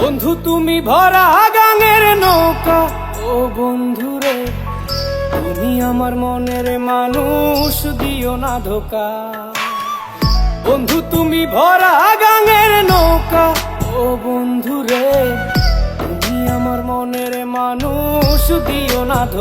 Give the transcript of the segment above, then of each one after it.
বন্ধু, তুমি ভরা গাঙের নৌকা। ও বন্ধু রে তুমি আমার মনের মানুষ, দিও না ধোকা। বন্ধু, তুমি ভরা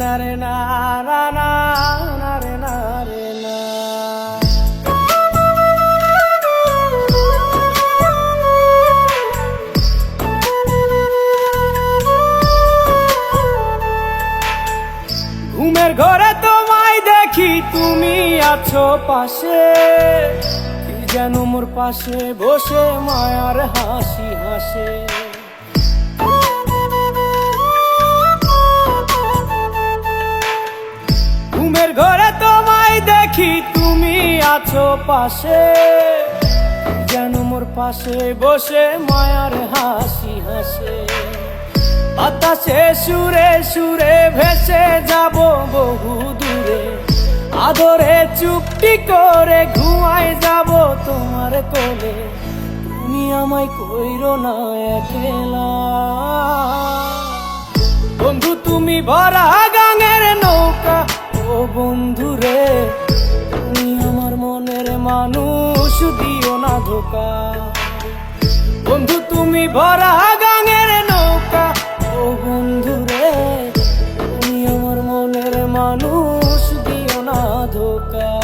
নারে না ঘুমের ঘরে তোমায় দেখি, তুমি আছো পাশে। কি যেন মোর পাশে বসে মায়ার হাসি হাসে। ঘরে তোমায় দেখি, তুমি আছো পাশে। যেন মোর পাশে বসে মায়ার হাসি হাসে। বাতাসে সুরে সুরে ভেসে যাব বহু দূরে। আদরে চুপটি করে ঘুমাই যাব তোমার কোলে। তুমি আমায় কইরো না একলা। বন্ধু, তুমি ভরা গাঙের নৌকা ও বন্ধুরে, তুমি আমার মনের মানুষ, দিও না ধোকা। বন্ধু, তুমি ভরা গাঙের নৌকা। ও বন্ধুরে, তুমি আমার মনের মানুষ, দিও না ধোকা।